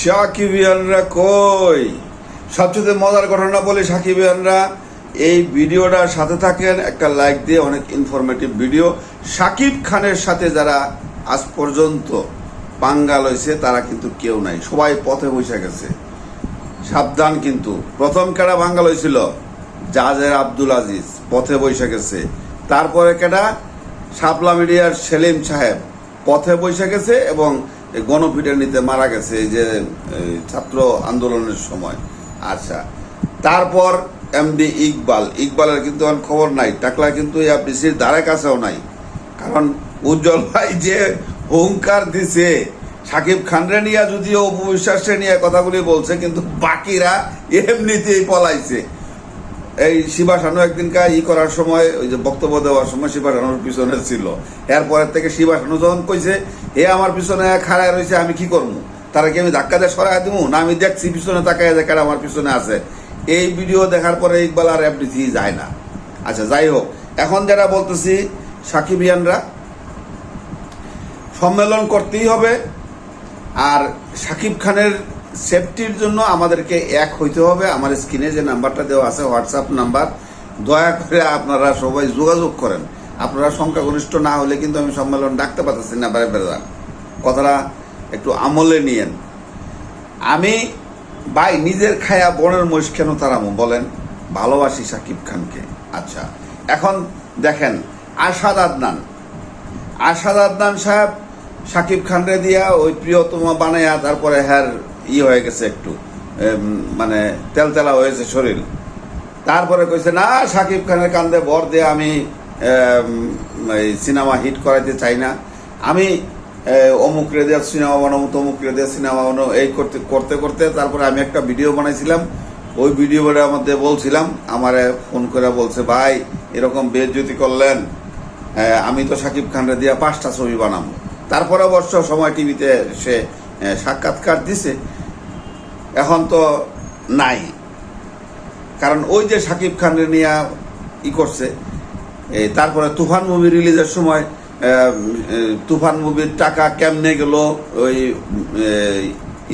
সাকিবিয়ানরা কই? সবচেয়ে মজার ঘটনা বলে সাকিবিয়ানরা, এই ভিডিওটার সাথে থাকেন, একটা লাইক দিয়ে অনেক ইনফরমেটিভ ভিডিও সাকিব খানের সাথে যারা আজ পর্যন্ত পাঙ্গাল হয়েছে, তারা কিন্তু কেউ নাই। সবাই পথে বসে গেছে। সাবধান কিন্তু। প্রথম কেডা বাঙ্গাল হয়েছিল? জাজের আব্দুল আজিজ পথে বসে গেছে। তারপরে কেডা? শাপলা মিডিয়ার সেলিম সাহেব পথে বসে গেছে এবং গণপিটানিতে মারা গেছে যে ছাত্র আন্দোলনের সময়। আচ্ছা তারপর এমডি ইকবাল। ইকবালের কিন্তু এখন খবর নাই টাকলা কিন্তু এফডিসির দ্বারে কাছেও নাই। কারণ উজ্জ্বল ভাই যে হুঙ্কার দিছে, সাকিব খানরে নিয়ে যদিও অপবিশ্বাসে নিয়ে কথাগুলি বলছে, কিন্তু বাকিরা এমনিতেই পলাইছে। এই শিবা শিবাসানু একদিনকা ই করার সময়, ওই যে বক্তব্য দেওয়ার সময় শিবাসানুর পিছনে ছিল। এরপরের থেকে শিবা শিবাসানু যখন কইছে এ আমার পিছনে খাড়ায় রয়েছে আমি কি করব? তারা কি আমি ধাক্কা দিয়ে সরাই দিব না, আমি দেখছি পিছনে তাকায় দেখে আমার পিছনে আছে। এই ভিডিও দেখার পরে ইকবাল আর এফডিসি যায় না। আচ্ছা যাই হোক, এখন যারা বলতেছি সাকিবিয়ানরা সম্মেলন করতেই হবে, আর সাকিব খানের সেফটির জন্য আমাদেরকে এক হইতে হবে। আমার স্ক্রিনে যে নাম্বারটা দেওয়া আছে হোয়াটসঅ্যাপ নাম্বার, দয়া করে আপনারা সবাই যোগাযোগ করেন। আপনারা সংখ্যাগরিষ্ঠ না হলে কিন্তু আমি সম্মেলন ডাকতে পারতেছি না বারে বেড়া কথাটা একটু আমলে নিয়েন। আমি ভাই নিজের খায়া বনের মহিষ কেন তারামো বলেন? ভালোবাসি সাকিব খানকে। আচ্ছা এখন দেখেন আশাদ আদনান। আশাদ আদনান সাহেব সাকিব খানরে দিয়া ওই প্রিয়তমা বানাইয়া তারপরে হ্যার ই হয়ে গেছে একটু মানে তেলতেলা হয়েছে শরীর। তারপরে কইছে, না সাকিব খানের কান্দে ভর দিয়ে আমি সিনেমা হিট করাইতে চাই না। আমি অমুক রেদিয়ার সিনেমা বানাবো, তমুক রেদিয়ার সিনেমা বানাবো, এই করতে করতে করতে তারপরে আমি একটা ভিডিও বানাইছিলাম। ওই ভিডিওটার মধ্যে বলছিলাম, আমারে ফোন করে বলছে, ভাই, এরকম বেজ্জতি করলেন আমি তো সাকিব খানরে দিয়া পাঁচটা ছবি বানাবো। তারপরে অবশ্য সময় টিভিতে সে সাক্ষাৎকার দিছে। এখন তো নাই। কারণ ওই যে সাকিব খানরে নিয়ে ই করছে তারপরে তুফান মুভি রিলিজের সময় তুফান মুভির টাকা কেমনে গেল, ওই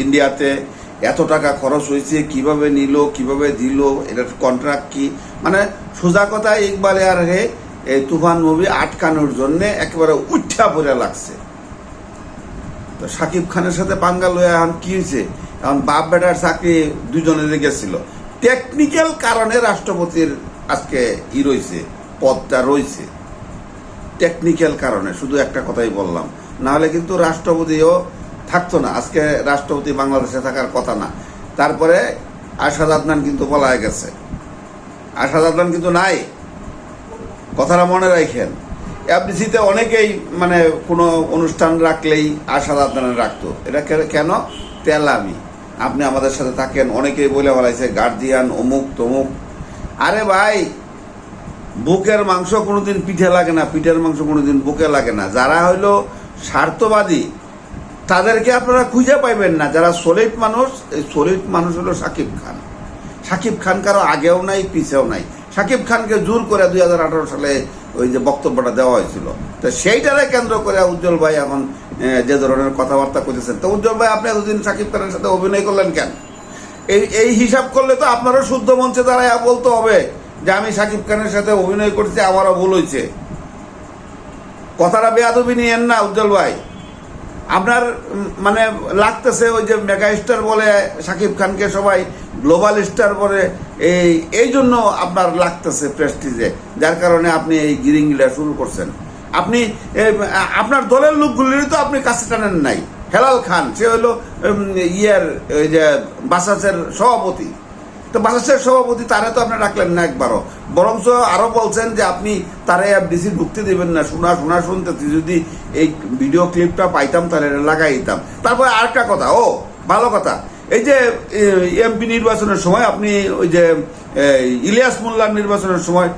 ইন্ডিয়াতে এত টাকা খরচ হয়েছে, কীভাবে নিল, কীভাবে দিল, এটার কন্ট্রাক্ট কি? মানে সোজা কথা ইকবালে আর হে, এই তুফান মুভি আটকানোর জন্যে একেবারে উঠা পড়ে লাগছে। তো সাকিব খানের সাথে পাঙ্গাল হয়ে এখন কি হয়েছে? এখন বাপ বেটার চাকরি দুজনের গেছিল টেকনিক্যাল কারণে রাষ্ট্রপতির আজকে ই রয়েছে, পদটা রয়েছে। টেকনিক্যাল কারণে, শুধু একটা কথাই বললাম। না হলে কিন্তু রাষ্ট্রপতিও থাকতো না। আজকে রাষ্ট্রপতি বাংলাদেশে থাকার কথা না। তারপরে আশাদ আদনান কিন্তু পলায় গেছে। আশাদ আদনান কিন্তু নাই। কথাটা মনে রাখেন। এফডিসিতে অনেকেই মানে কোনো অনুষ্ঠান রাখলেই আশাদ আদনান রাখতো। এটা কেন? তেলামি আপনি আমাদের সাথে থাকেন, অনেকেই বলে বলাইছে গার্জিয়ান অমুক, তমুক। আরে ভাই, বুকের মাংস কোনোদিন পিঠে লাগে না, পিঠের মাংস কোনোদিন বুকে লাগে না। যারা হইল স্বার্থবাদী, তাদেরকে আপনারা খুঁজে পাইবেন না। যারা সলিড মানুষ, এই সলিড মানুষ হলো সাকিব খান। সাকিব খান কারও আগেও নাই, পিছেও নাই। সাকিব খানকে জোর করে দুই হাজার আঠারো সালে ওই যে বক্তব্যটা দেওয়া হয়েছিল। তো সেইটারে কেন্দ্র করে উজ্জ্বল ভাই এখন যে ধরনের কথাবার্তা করতেছেন তো উজ্জ্বল ভাই, আপনি এতদিন সাকিব খানের সাথে অভিনয় করলেন কেন? এই এই হিসাব করলে তো আপনারও শুদ্ধ মঞ্চে দাঁড়ায় বলতে হবে যে আমি সাকিব খানের সাথে অভিনয় করছি, আমারও ভুল হয়েছে কথাটা বেয়াদবি নিয়েন না, উজ্জ্বল ভাই। আপনার মানে লাগতেছে ওই যে মেগা স্টার বলে, সাকিব খানকে সবাই গ্লোবাল স্টার বলে, এই এই জন্য আপনার লাগতেছে প্রেস্টিজে যার কারণে আপনি এই গিরিঙ্গিটা শুরু করছেন। আপনি আপনার দলের লোকগুলিরই তো আপনি কাছে টানেন নাই। হেলাল খান, সে হলো ইয়ার ওই যে, বাসাসের সভাপতি। তো বাসাসের সভাপতি, তারা তো আপনি ডাকলেন না একবারও। বরঞ্চ আরও বলছেন যে আপনি তারা ডিসি ঢুকতে দেবেন না। শোনা শোনা শুনতেছি, যদি এই ভিডিও ক্লিপটা পাইতাম তাহলে লাগাই দিতাম। তারপরে আরেকটা কথা, ও, ভালো কথা। এই যে এমপি নির্বাচনের সময় আপনি ওই যে ইলিয়াস মোল্লার নির্বাচনের সময়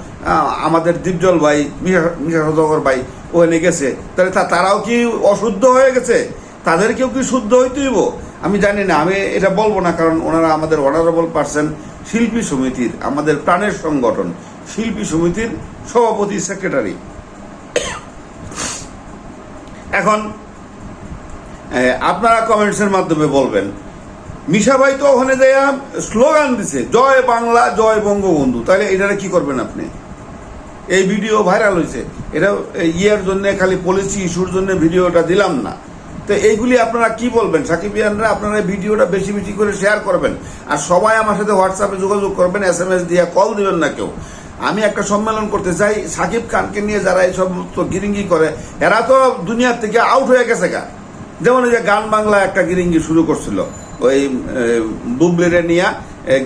আমাদের দীপজল ভাই, মিশা- সদগর ভাই ওখানে গেছে। তাহলে তারাও কি অশুদ্ধ হয়ে গেছে? তাদেরকেও কি শুদ্ধ হইতে হইব? আমি জানি না, আমি এটা বলব না, কারণ ওনারা আমাদের অনারেবল পার্সন শিল্পী সমিতির, আমাদের প্রাণের সংগঠন, শিল্পী সমিতির সভাপতি সেক্রেটারি এখন আপনারা কমেন্টসের মাধ্যমে বলবেন। মিশা ভাই তো ওখানে দেয়া স্লোগান দিছে, জয় বাংলা, জয় বঙ্গবন্ধু। তাহলে এটা কি করবেন আপনি? এই ভিডিও ভাইরাল হয়েছে। এটা ইয়ের জন্য, খালি পলিসি ইস্যুর জন্য ভিডিওটা দিলাম না। তো এইগুলি আপনারা কি বলবেন? সাকিবিয়ানরা আপনারা ভিডিওটা বেশি বেশি করে শেয়ার করবেন। আর সবাই আমার সাথে হোয়াটসঅ্যাপে যোগাযোগ করবেন এস এম এস দিয়ে কল দিবেন না কেউ। আমি একটা সম্মেলন করতে চাই, সাকিব খানকে নিয়ে যারা এই সমস্ত গিরিঙ্গি করে, এরা তো দুনিয়ার থেকে আউট হয়ে গেছে গা। যেমন এই যে গান বাংলা একটা গিরিঙ্গি শুরু করছিল, ওই বুবলিরে নিয়ে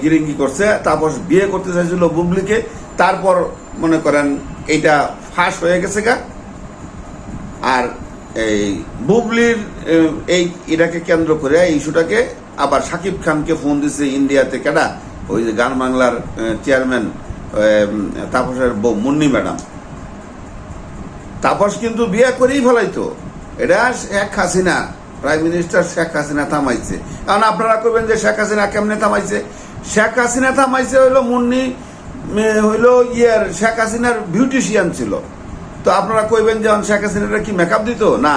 গিরিঙ্গি করছে, তারপর বিয়ে করতে চাইছিল বুবলিকে তারপর মনে করেন এইটা ফাঁস হয়ে গেছে গা। আর এই বুবলির এই এটাকে কেন্দ্র করে এই ইস্যুটাকে আবার সাকিব খানকে ফোন দিছে ইন্ডিয়াতে, কেডা? ওই যে গান বাংলার চেয়ারম্যান তাপসের বউ, মুন্নি ম্যাডাম। তাপস কিন্তু বিয়ে করেই ফেলাইতো। এটা শেখ হাসিনা, প্রাইম মিনিস্টার শেখ হাসিনা থামাইছে। কারণ আপনারা কইবেন যে শেখ হাসিনা কেমনে থামাইছে? শেখ হাসিনা থামাইছে হইল মুন্নি হইল ইয়ের শেখ হাসিনার বিউটিশিয়ান ছিল। তো আপনারা কইবেন যে শেখ হাসিনাটা কি মেকআপ দিত? না।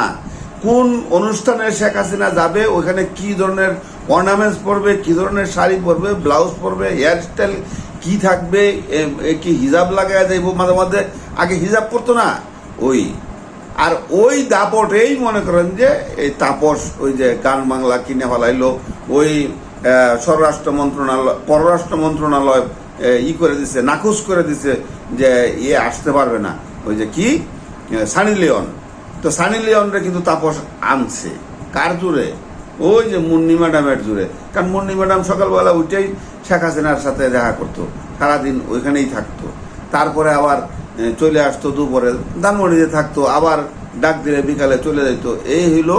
কোন অনুষ্ঠানে শেখ হাসিনা যাবে ওখানে কি ধরনের অর্নামেন্টস পরবে, কি ধরনের শাড়ি পরবে ব্লাউজ পরবে হেয়ার স্টাইল কি থাকবে কি হিজাব লাগায় যাইব? মাঝে মাঝে আগে হিজাব করতো না। ওই। আর ওই দাপটেই মনে করেন যে এই তাপস, ওই যে গান বাংলা কিনে ফেলাইলো, ওই স্বরাষ্ট্র মন্ত্রণালয়, পররাষ্ট্র মন্ত্রণালয় ই করে দিছে, নাকুচ করে দিছে যে ইয়ে আসতে পারবে না। ওই যে কি? সানি লিওন। তো সানি লিওনরে কিন্তু তাপস আনছে। কার জুড়ে ওই যে মুন্নি ম্যাডামের জুড়ে কারণ মুন্নি ম্যাডাম সকালবেলা উঠেই শেখ হাসিনার সাথে দেখা করতো। সারাদিন ওইখানেই থাকতো। তারপরে আবার চলে আসতো দুপুরে। ধানমন্ডিতে থাকতো, আবার ডাক দিলে বিকালে চলে যেত এই হইল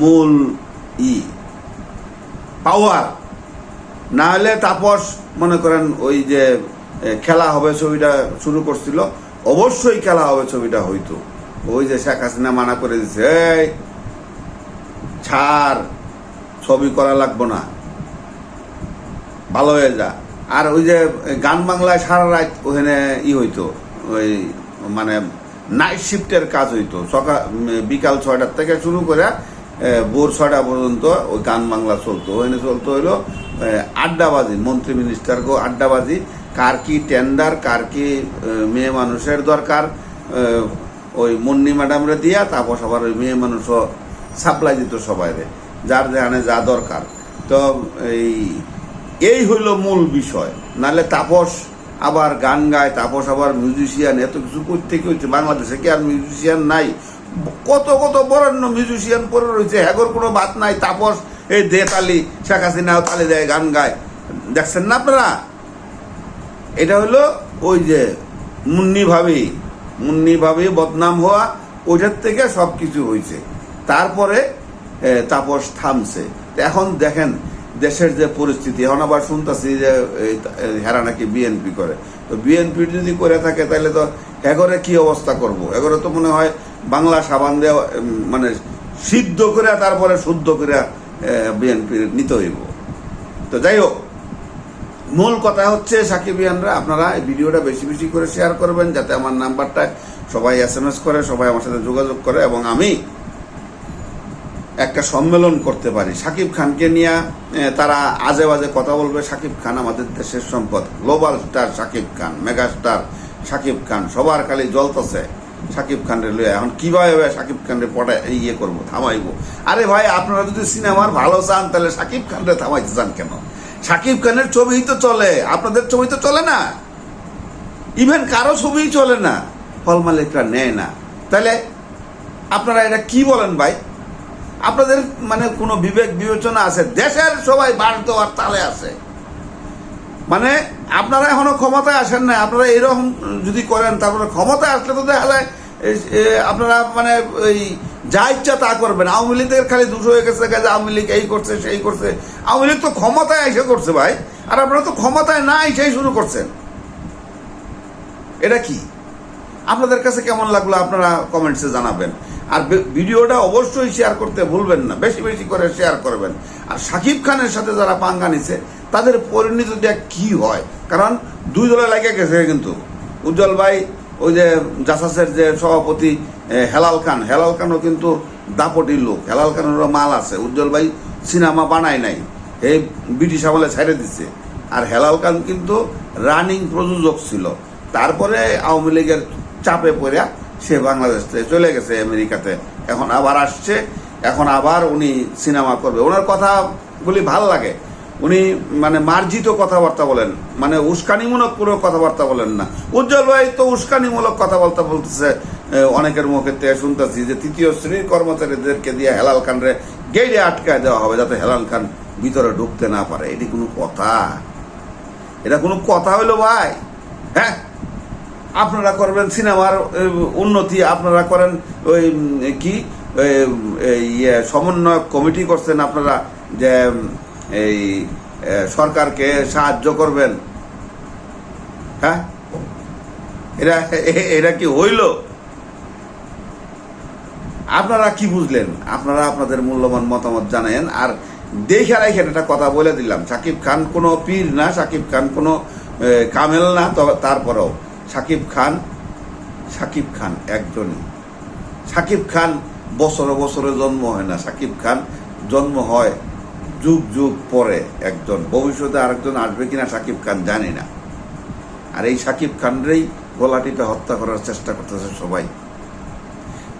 মূল ই পাওয়ার না হলে তাপস মনে করেন ওই যে খেলা হবে ছবিটা শুরু করছিল, অবশ্যই খেলা হবে ছবিটা হইতো। ওই যে শেখ হাসিনা মানা করে দিছে ছাড়, ছবি করা লাগবো না। ভালো হয়ে যা। আর ওই যে গান বাংলায় সারা রাত ওখানে ই হইতো, ওই মানে নাইট শিফটের কাজ হইতো। সকাল বিকাল ছয়টার থেকে শুরু করে ভোর ছয়টা পর্যন্ত ওই গান বাংলা চলতো। ওখানে চলতো হইল আড্ডাবাজি, মন্ত্রী মিনিস্টারকেও আড্ডাবাজি। কার কি টেন্ডার কার কি মেয়ে মানুষের দরকার ওই মুন্নি ম্যাডামরে দিয়া, তারপর সবার ওই মেয়ে মানুষও সাপ্লাই দিত সবাইরে, যার যেখানে যা দরকার। তো এই এই হইল মূল বিষয়। নালে তাপস আবার গান গায়, তাপস আবার মিউজিশিয়ান এত কিছু করতে হচ্ছে বাংলাদেশে কি আর মিউজিশিয়ান নাই? কত কত বরেণ্য মিউজিশিয়ান পরে রয়েছে, হ্যাগর কোনো বাত নাই, তাপস এই দে তালি, শেখ হাসিনাও তালি দেয় গান গায়। দেখছেন না আপনারা? এটা হলো ওই যে মুন্নি ভাবি মুন্নি ভাবি বদনাম হওয়া, ওইটার থেকে সব কিছু হয়েছে তারপরে তাপস থামছে। এখন দেখেন, দেশের যে পরিস্থিতি, এখন আবার শুনতেছি যে হেরা নাকি বিএনপি করে। তো বিএনপি যদি করে থাকে তাহলে তো এগরে কি অবস্থা করব? এগরে তো মনে হয় বাংলা সাবান দেওয়া মানে সিদ্ধ করে তারপরে শুদ্ধ করে বিএনপি নিতে হইব। তো যাই হোক মূল কথা হচ্ছে সাকিবিয়ানরা, আপনারা এই ভিডিওটা বেশি বেশি করে শেয়ার করবেন যাতে আমার নাম্বারটা সবাই এস এম এস করে, সবাই আমার সাথে যোগাযোগ করে এবং আমি একটা সম্মেলন করতে পারি। সাকিব খানকে নিয়ে তারা আজে বাজে কথা বলবে। সাকিব খান আমাদের দেশের সম্পদ। Global star Shakib Khan mega star Shakib Khan, সবার খালি জ্বলতেছে সাকিব খানরে লইয়া। এখন কীভাবে সাকিব খানরে পটা ইয়ে করব, থামাইবো? আরে ভাই, আপনারা যদি সিনেমার ভালো চান, তাহলে সাকিব খানরে থামাইতে চান কেন? সাকিব খানের ছবিই তো চলে। আপনাদের ছবি তো চলে না। ইভেন কারও ছবিই চলে না। হল মালিকরা নেয় না। তাহলে আপনারা এটা কি বলেন ভাই? আপনাদের মানে কোনো বিবেক বিবেচনা আছে? দেশের সবাই বাস দেওয়ার তালে আছে। মানে আপনারা এখনও ক্ষমতায় আসেন না আপনারা এরকম যদি করেন, তারপরে ক্ষমতায় আসলে তো দেখা যায় আপনারা মানে ওই যা ইচ্ছা তা করবেন। আওয়ামী লীগের খালি দুশো হয়ে গেছে যে আওয়ামী লীগ এই করছে, সেই করছে। আওয়ামী লীগ তো ক্ষমতায় এসে করছে ভাই, আর আপনারা তো ক্ষমতায় না এসেই শুরু করছেন। এটা কি? আপনাদের কাছে কেমন লাগল আপনারা কমেন্টসে জানাবেন। আর ভিডিওটা অবশ্যই শেয়ার করতে ভুলবেন না, বেশি বেশি করে শেয়ার করবেন। আর সাকিব খানের সাথে যারা পাঙ্গা নিছে তাদের পরিণতিটা কি হয়? কারণ দুই দলে লেগে গেছে কিন্তু। উজ্জ্বল ভাই, ওই যে জাসাসের যে সভাপতি হেলাল খান। হেলাল খানও কিন্তু দাপটির লোক। হেলাল খানেরও মাল আছে। উজ্জ্বল ভাই সিনেমা বানায় নাই। এই ব্রিটিশ আমলে ছেড়ে দিচ্ছে আর হেলাল খান কিন্তু রানিং প্রযোজক ছিল। তারপরে আওয়ামী লীগের চাপে পড়ে সে বাংলাদেশ থেকে চলে গেছে আমেরিকাতে। এখন আবার আসছে। এখন আবার উনি সিনেমা করবে। ওনার কথাগুলি ভালো লাগে। উনি মানে মার্জিত কথাবার্তা বলেন। মানে উস্কানিমূলক পুরো কথাবার্তা বলেন না। উজ্জ্বল ভাই তো উস্কানিমূলক কথাবার্তা বলতেছে অনেকের মুখে থেকে শুনতেছি যে তৃতীয় শ্রেণির কর্মচারীদেরকে দিয়ে হেলাল খানরে গেইডে আটকায় দেওয়া হবে যাতে হেলাল খান ভিতরে ঢুকতে না পারে। এটি কোনো কথা। এটা কোনো কথা হইল ভাই। হ্যাঁ? আপনারা করবেন সিনেমার উন্নতি। আপনারা করেন ওই কি? ইয়ে, সমন্বয় কমিটি করছেন আপনারা যে এই সরকারকে সাহায্য করবেন। হ্যাঁ? এরা এরা কি হইল? আপনারা কি বুঝলেন? আপনারা আপনাদের মূল্যবান মতামত জানেন। আর দেখে রেখে একটা কথা বলে দিলাম। সাকিব খান কোনো পীর না, সাকিব খান কোনো কামেল না। তবে তারপরেও, সাকিব খান সাকিব খান একজনই সাকিব খান বছরে বছরে জন্ম হয় না। সাকিব খান জন্ম হয় যুগ যুগ পরে একজন, ভবিষ্যতে আরেকজন আসবে কিনা সাকিব খান জানি না। আর এই সাকিব খানরেই গলা টিপে হত্যা করার চেষ্টা করতেছে সবাই।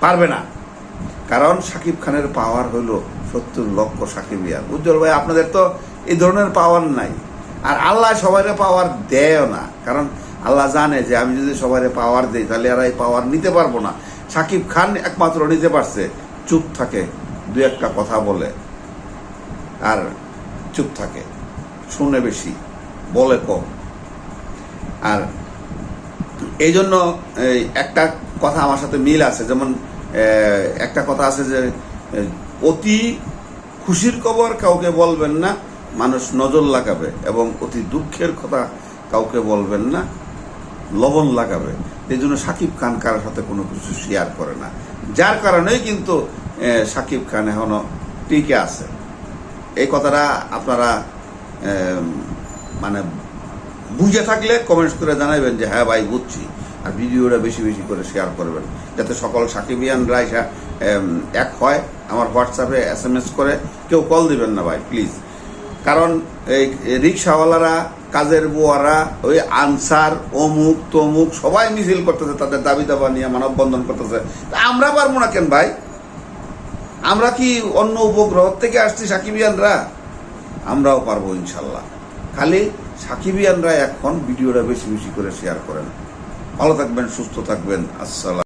পারবে না। কারণ সাকিব খানের পাওয়ার হলো সত্তর লক্ষ সাকিবিয়ান। উজ্জ্বল ভাই, আপনাদের তো এই ধরনের পাওয়ার নাই। আর আল্লাহ সবাইরে পাওয়ার দেয় না। কারণ আল্লাহ জানে যে আমি যদি সবাইরে পাওয়ার দিই, তাহলে আর এই পাওয়ার নিতে পারব না। সাকিব খান একমাত্র নিতে পারছে। চুপ থাকে, দু একটা কথা বলে। আর চুপ থাকে, শুনে বেশি, বলে কম। আর এই জন্য একটা কথা আমার সাথে মিল আছে, যেমন একটা কথা আছে যে অতি খুশির খবর কাউকে বলবেন না, মানুষ নজর লাগাবে এবং অতি দুঃখের কথা কাউকে বলবেন না, লবণ লাগাবে। এই জন্য সাকিব খান কারোর সাথে কোনো কিছু শেয়ার করে না। যার কারণেই কিন্তু সাকিব খান এখনও টিকে আছে। এই কথাটা আপনারা মানে বুঝে থাকলে কমেন্টস করে জানাবেন যে হ্যাঁ ভাই, বুঝছি। আর ভিডিওটা বেশি বেশি করে শেয়ার করবেন। যাতে সকল সাকিবিয়ানরা এসে এক হয় আমার হোয়াটসঅ্যাপে এস এম এস করে। কেউ কল দিবেন না ভাই প্লিজ কারণ এই রিক্সাওয়ালারা, কাজের বুয়ারা, ওই আনসার, অমুক তমুক সবাই মিছিল করতেছে, তাদের দাবি দাবা নিয়ে মানববন্ধন করতেছে। আমরা পারব না কেন ভাই? আমরা কি অন্য উপগ্রহ থেকে আসছি সাকিবিয়ানরা? আমরাও পারব ইনশাল্লাহ। খালি সাকিবিয়ানরা এখন ভিডিওটা বেশি বেশি করে শেয়ার করেন। ভালো থাকবেন, সুস্থ থাকবেন। আসসালাম।